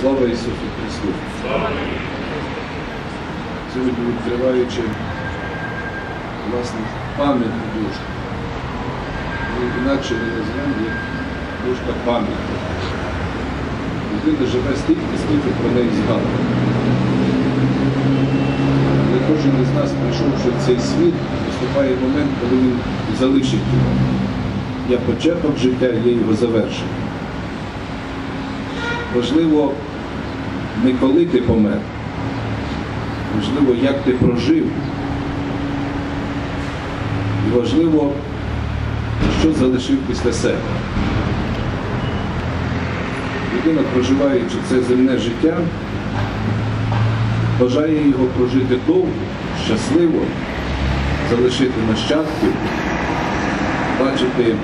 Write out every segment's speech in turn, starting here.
Слава Ісусу Христу! Сьогодні відкриваючи власне пам'ятну дошку. Ми інакше не назвемо як дошка пам'яті. Людина живе стільки, скільки про неї згадує. Але кожен із нас, прийшовши в цей світ, наступає момент, коли він залишить його. Я початок життя, є його завершення. Важливо не коли ти помер, важливо, як ти прожив. І важливо, що залишив після себе. Людина, проживаючи це земне життя, бажає його прожити довго, щасливо, залишити нащадків, бачити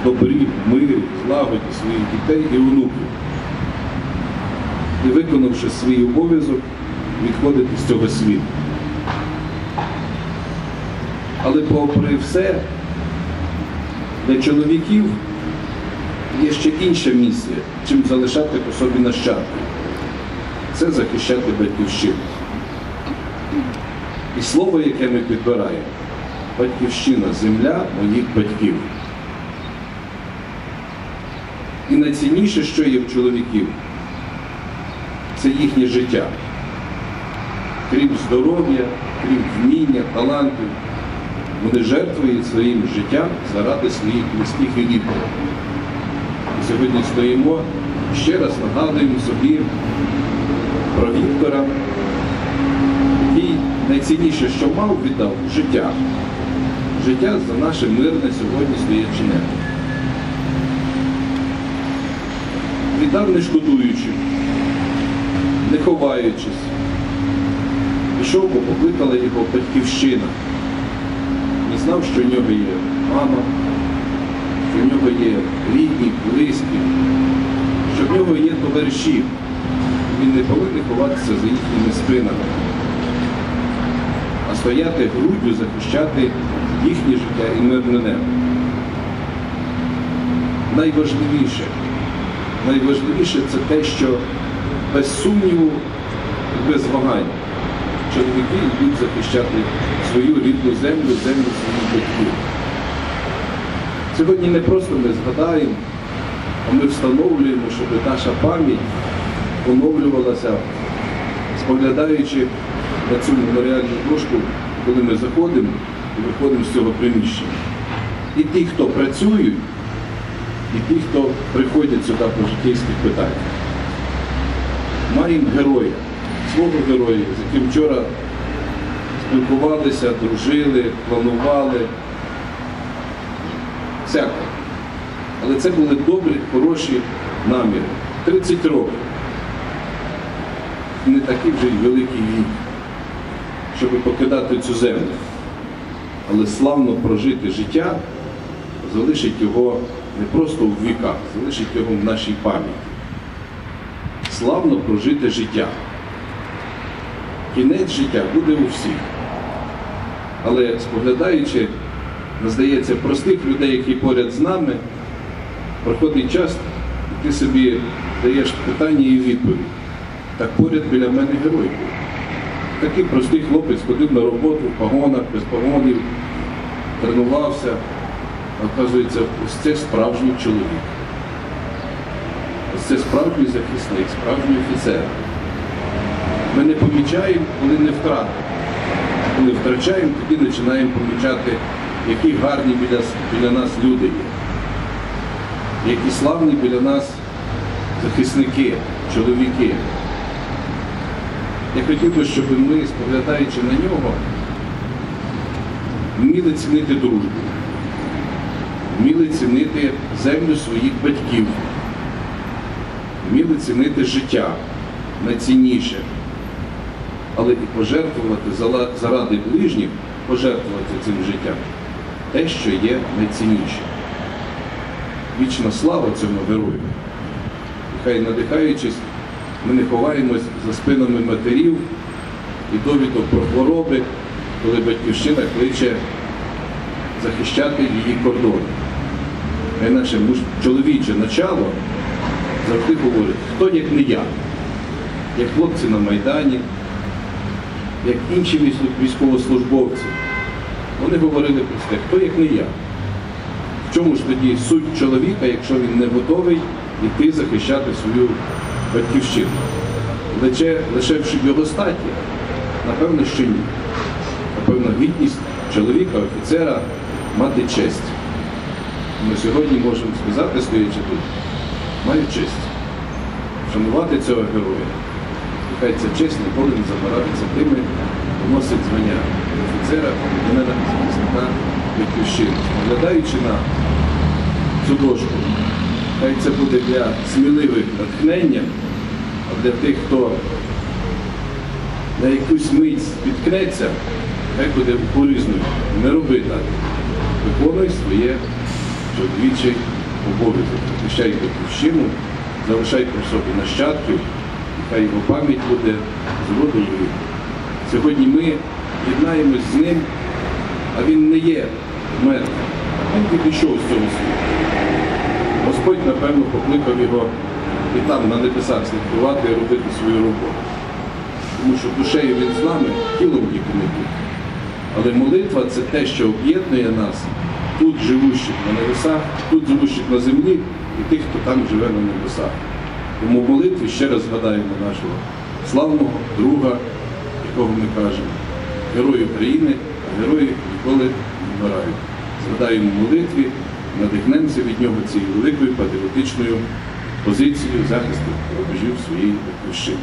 в добрі, мирі, злагоді своїх дітей і онуків. І виконавши свій обов'язок, відходити з цього світу. Але попри все, для чоловіків є ще інша місія, чим залишати по собі нащадків. Це захищати батьківщину. І слово, яке ми підбираємо, батьківщина, земля моїх батьків. І найцінніше, що є в чоловіків, це їхнє життя. Крім здоров'я, крім вміння, талантів, вони жертвують своїм життям заради своїх і рідних. І сьогодні стоїмо, ще раз нагадуємо собі про Віктора, який найцінніше, що мав, віддав життя. Життя за наше мирне сьогодні стояче небо. Віддав не шкодуючи, не ховаючись. Пішов, бо покликала його батьківщина. І знав, що в нього є мама, що в нього є рідні, близькі, що в нього є товариші. Він не повинен ховатися за їхніми спинами, а стояти груддю, захищати їхнє життя і мирне небо. Найважливіше, найважливіше це те, що без сумніву без вагань чоловіки йдуть захищати свою рідну землю, землю своїх батьків. Сьогодні не просто ми згадаємо, а ми встановлюємо, щоб наша пам'ять оновлювалася, споглядаючи на цю меморіальну дошку, коли ми заходимо і виходимо з цього приміщення. І ті, хто працюють, і ті, хто приходять сюди по життєвських питаннях. Маємо героя, свого героя, з яким вчора спілкувалися, дружили, планували. Всяко. Але це були добрі, хороші наміри. 30 років. Не такий вже й великий вік, щоб покидати цю землю. Але славно прожити життя залишить його не просто в віках, залишить його в нашій пам'яті. Славно прожити життя. Кінець життя буде у всіх. Але споглядаючи, здається, простих людей, які поряд з нами, проходить час, і ти собі даєш питання і відповідь. Так поряд біля мене герой. Такий простий хлопець ходив на роботу в погонах, без погонів, тренувався. Оказується, ось це справжній чоловік. Це справжній захисник, справжній офіцер. Ми не помічаємо, коли не втратимо. Коли втрачаємо, тоді починаємо помічати, які гарні біля, біля нас люди є, які славні біля нас захисники, чоловіки. Я хотів би, щоб ми, споглядаючи на нього, вміли цінити дружбу, вміли цінити землю своїх батьків, вміли цінити життя найцінніше, але і пожертвувати заради ближніх, пожертвувати цим життям те, що є найцінніше. Вічна слава цьому герою. І хай надихаючись, ми не ховаємось за спинами матерів і довідок про хвороби, коли батьківщина кличе захищати її кордони. Хай наше чоловіче начало завжди говорить, хто як не я, як хлопці на Майдані, як інші військовослужбовці. Вони говорили просте, хто як не я. В чому ж тоді суть чоловіка, якщо він не готовий йти захищати свою батьківщину? Лише в його статі? Напевно, що ні. Напевно, гідність чоловіка, офіцера мати честь. Ми сьогодні можемо сказати, стоячи тут, маю честь. Шанувати цього героя. Нехай ця честь ніколи не забирається тими, хто носить звання офіцера, громадянина, захисника батьківщини. Оглядаючи на цю дошку, хай це буде для сміливих натхненням, а для тих, хто на якусь мить спіткнеться, хай буде упорізною. Не роби так. Виконуй своє чоловічий обов'язок. Захищай батьківщину, залишай при собі нащадків, і хай його пам'ять буде з роду. Сьогодні ми єднаємось з ним, а він не є мертвим. Він відійшов з цього світу. Господь, напевно, покликав його і там, на небесах, слідкувати і робити свою роботу. Тому що душею він з нами, тілом не тут. Але молитва це те, що об'єднує нас, тут живущих на небесах, тут живущих на землі і тих, хто там живе на небесах. Тому молитві ще раз згадаємо нашого славного друга, якого ми кажемо, герой України, а герої ніколи не вмирають. Згадаємо молитві, надихнемося від нього цією великою патріотичною позицією захисту рубежів своєї батьківщини.